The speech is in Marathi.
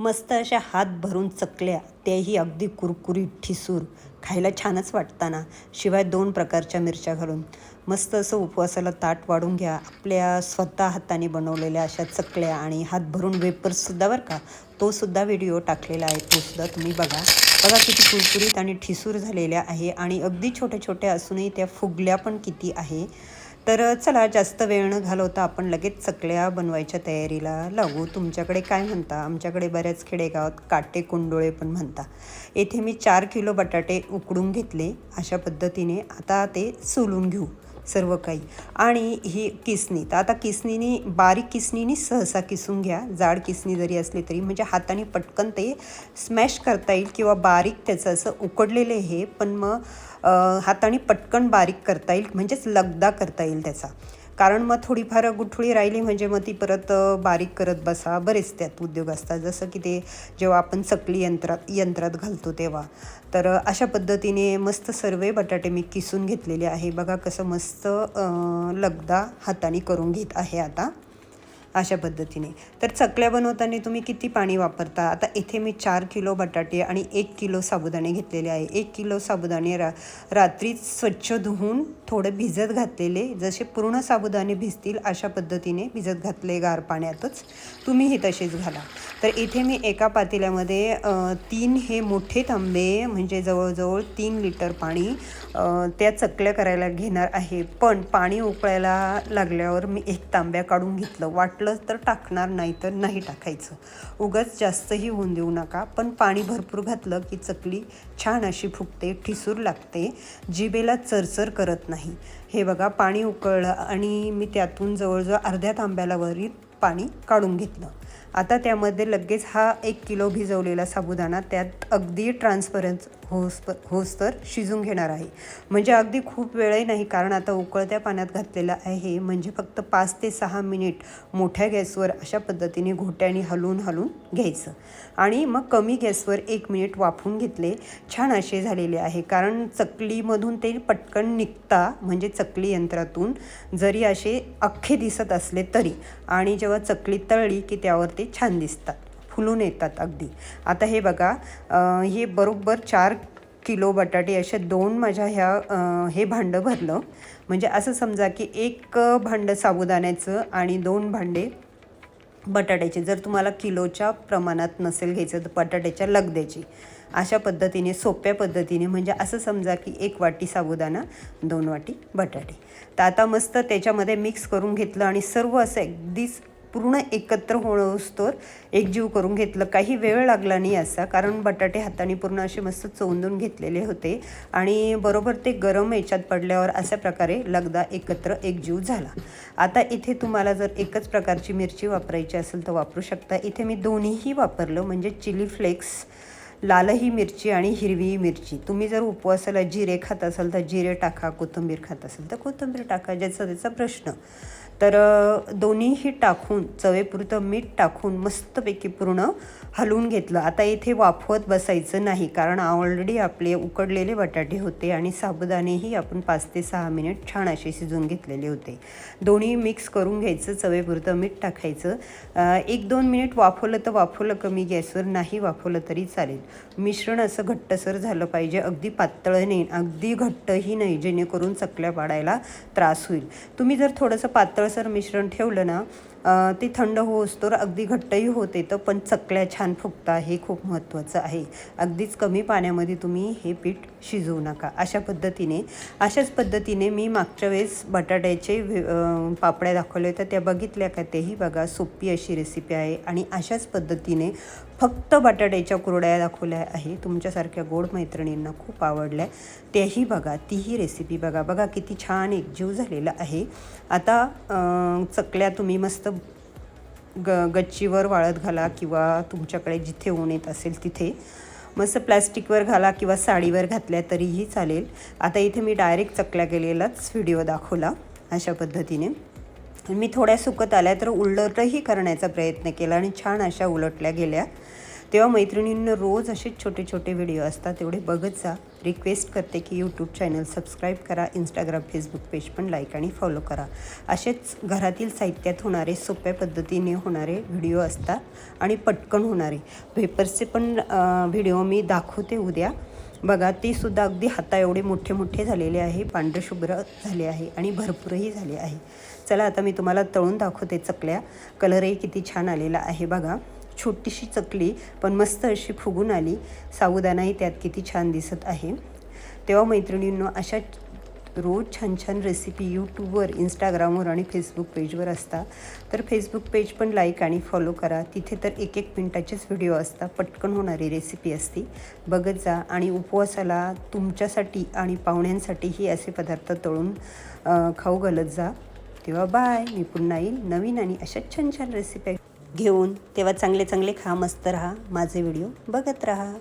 मस्त अशा हात भरून चकल्या त्याही अगदी कुरकुरीत ठिसूर खायला छानच वाटताना शिवाय दोन प्रकारच्या मिरच्या घालून. मस्त असं उपवासाला ताट वाढून घ्या. आपल्या स्वतः हाताने बनवलेल्या अशा चकल्या आणि हात भरून वेपर्ससुद्धा बरं का तोसुद्धा व्हिडिओ टाकलेला आहे. तोसुद्धा तुम्ही बघा. बघा किती कुरकुरीत आणि ठिसूर झालेल्या आहे आणि अगदी छोट्या छोट्या असूनही त्या फुगल्या पण किती आहे. तर चला जास्त वेळ न घालवता आपण लगेच चकल्या बनवायच्या तयारीला लागू. तुमच्याकडे काय म्हणता? आमच्याकडे बऱ्याच खेडेगावात काटे कुंडोळे पण म्हणता. येथे मी चार किलो बटाटे उकडून घेतले. अशा पद्धतीने आता ते सोलून घेऊ. सर्व काही. आणि ही किसणी तर आता किसनीने बारीक किसणीने सहसा किसून घ्या. जाड किसणी जरी असली तरी. म्हणजे हाताने पटकन ते स्मॅश करता येईल किंवा बारीक त्याचं असं उकडलेलं हे पण मग हाताने पटकन बारीक करता येईल. म्हणजेच लगदा करता येईल त्याचा. कारण मग थोडीफार गुठळी राहिली म्हणजे मग ती परत बारीक करत बसा. बरेच त्यात उद्योग असतात. जसं की ते जेव्हा आपण चकली यंत्रात यंत्रात घालतो तेव्हा. तर अशा पद्धतीने मस्त सर्व बटाटे मी किसून घेतलेले आहे. बघा कसं मस्त लगदा हाताने करून घेत आहे आता. अशा पद्धतीने. तर चकल्या बनवताना तुम्ही किती पाणी वापरता? आता इथे मी चार किलो बटाटे आणि एक किलो साबुदाणे घेतलेले आहे. एक किलो साबुदाणे रा रात्री स्वच्छ धुवून थोडं भिजत घातलेले जसे पूर्ण साबुदाणे भिजतील अशा पद्धतीने भिजत घातले गार पाण्यातच. तुम्हीही तसेच घाला. तर इथे मी एका पातेल्यामध्ये तीन हे मोठे तांबे म्हणजे जवळजवळ तीन लिटर पाणी त्या चकल्या करायला घेणार आहे. पण पाणी उकळायला लागल्यावर मी एक तांब्या काढून घेतलं. वाटलं तर टाकणार नाही तर नाही टाकायचं. उगाच जास्तही होऊन देऊ नका. पण पाणी भरपूर घातलं की चकली छान अशी फुगते ठिसूर लागते. जिबेला चरचर करत नाही. हे बघा पाणी उकळलं आणि मी त्यातून जवळजवळ अर्ध्या तांब्याला वरील पाणी काढून घेतलं. आता त्यामध्ये लगेच हा एक किलो भिजवलेला साबुदाणा त्यात अगदी ट्रान्सपरन्स होस होस तर शिजून घेणार आहे. म्हणजे अगदी खूप वेळही नाही कारण आता उकळत्या पाण्यात घातलेलं आहे. म्हणजे फक्त पाच ते सहा मिनिट मोठ्या गॅसवर अशा पद्धतीने घोट्याने हलवून हलवून घ्यायचं. आणि मग कमी गॅसवर एक मिनिट वाफून घेतले. छान असे झालेले आहे. कारण चकलीमधून ते पटकन निघता म्हणजे चकली यंत्रातून जरी असे अख्खे दिसत असले तरी. आणि जेव्हा चकली तळली की त्यावर ते छान दिसतात. फुलून येतात अगदी. आता हे बघा हे बरोबर चार किलो बटाटे अशा दोन माझ्या ह्या हे भांडं भरलं. म्हणजे असं समजा की एक भांडं साबुदाण्याचं आणि दोन भांडे बटाट्याचे. जर तुम्हाला किलोच्या प्रमाणात नसेल घ्यायचं तर बटाट्याच्या लगद्याची. अशा पद्धतीने सोप्या पद्धतीने म्हणजे असं समजा की एक वाटी साबुदाणा दोन वाटी बटाटे. तर आता मस्त त्याच्यामध्ये मिक्स करून घेतलं आणि सर्व असं अगदीच पूर्ण एकत्र होणंस्तोर एकजीव करून घेतलं. काही वेळ लागला नाही असा कारण बटाटे हाताने पूर्ण असे मस्त चोंदून घेतलेले होते आणि बरोबर ते गरम याच्यात पडल्यावर अशा प्रकारे लगदा एकत्र एकजीव झाला. आता इथे तुम्हाला जर एकच प्रकारची मिरची वापरायची असेल तर वापरू शकता. इथे मी दोन्हीही वापरलं म्हणजे चिली फ्लेक्स लालही मिरची आणि हिरवी मिरची. तुम्ही जर उपवासाला जिरे खात असाल तर जिरे टाका कोथिंबीर खात असाल तर कोथिंबीर टाका ज्याचा त्याचा प्रश्न. तर दोन्हीही टाकून चवेपुरतं मीठ टाकून मस्तपैकी पूर्ण हलवून घेतलं. आता इथे वाफवत बसायचं नाही कारण ऑलरेडी आपले उकडलेले बटाटे होते आणि साबुदाणेही आपण पाच ते सहा मिनिट छान असे शिजून घेतलेले होते. दोन्ही मिक्स करून घ्यायचं चवेपुरतं मीठ टाकायचं. एक दोन मिनिट वाफवलं तर वाफवलं कमी गॅसवर नाही वाफवलं तरी चालेल. मिश्रण असं घट्टसर झालं पाहिजे अगदी पातळ नाही अगदी घट्टही नाही जेणेकरून चकल्या पाडायला त्रास होईल. तुम्ही जर थोडंसं पातळ पातळसर मिश्रण ठेवलं ना ते थंड होऊस तर अगदी घट्टही होत. येतं पण चकल्या छान फुगता हे खूप महत्त्वाचं आहे. अगदीच कमी पाण्यामध्ये तुम्ही हे पीठ शिजवू नका. अशा पद्धतीने अशाच पद्धतीने मी मागच्या वेळेस बटाट्याचे पापड्या दाखवल्या होत्या त्या बघितल्या का तेही बघा. सोपी अशी रेसिपी आहे आणि अशाच पद्धतीने फक्त बटाट्याच्या कुरड्या दाखवल्या आहे. तुमच्यासारख्या गोड मैत्रिणींना खूप आवडल्या. त्याही बघा. तीही रेसिपी बघा. बघा किती छान एकजीव झालेला आहे. आता चकल्या तुम्ही मस्त ग गच्चीवर वाळत घाला किंवा तुमच्याकडे जिथे ऊन येत असेल तिथे. मस्त प्लॅस्टिकवर घाला किंवा साडीवर घातल्या तरीही चालेल. आता इथे मी डायरेक्ट चकल्या गेलेलाच व्हिडिओ दाखवला अशा पद्धतीने. मी थोड्या सुकत आल्या तर उलटही करण्याचा प्रयत्न केला आणि छान अशा उलटल्या गेल्या. तेव्हा मैत्रिणींना रोज असेच छोटे छोटे व्हिडिओ असतात तेवढे बघत जा. रिक्वेस्ट करते की यूट्यूब चॅनल सबस्क्राईब करा इंस्टाग्राम फेसबुक पेज पण लाईक आणि फॉलो करा. असेच घरातील साहित्यात होणारे सोप्या पद्धतीने होणारे व्हिडिओ असतात आणि पटकन होणारे. पेपर्सचे पण व्हिडिओ मी दाखवते उद्या. बघा ते सुद्धा अगदी हाता एवढे मोठे मोठे झालेले आहे पांढरशुभ्र झाले आहे आणि भरपूरही झाले आहे. चला आता मी तुम्हाला तळून दाखवते चकल्या. कलरही किती छान आलेला आहे बघा. छोटीशी चकली पण मस्त अशी फुगून आली. साबुदाणाही त्यात किती छान दिसत आहे. तेव्हा मैत्रिणींनो अशा रोज छान छान रेसिपी यूट्यूबवर इंस्टाग्रामवर आणि फेसबुक पेजवर असतात तर फेसबुक पेज पण लाईक आणि फॉलो करा. तिथे तर एक एक मिनटाचेच व्हिडिओ असतात. पटकन होणारी रेसिपी असते. बघत जा आणि उपवासाला तुमच्यासाठी आणि पाहुण्यांसाठीही असे पदार्थ तळून खाऊ घालत जा. तेव्हा बाय मी पुन्हा येईल नवीन आणि अशाच छान छान रेसिपी घेऊन तेव्हा चांगले चांगले खा मस्त राहा. माझे व्हिडिओ बघत राहा.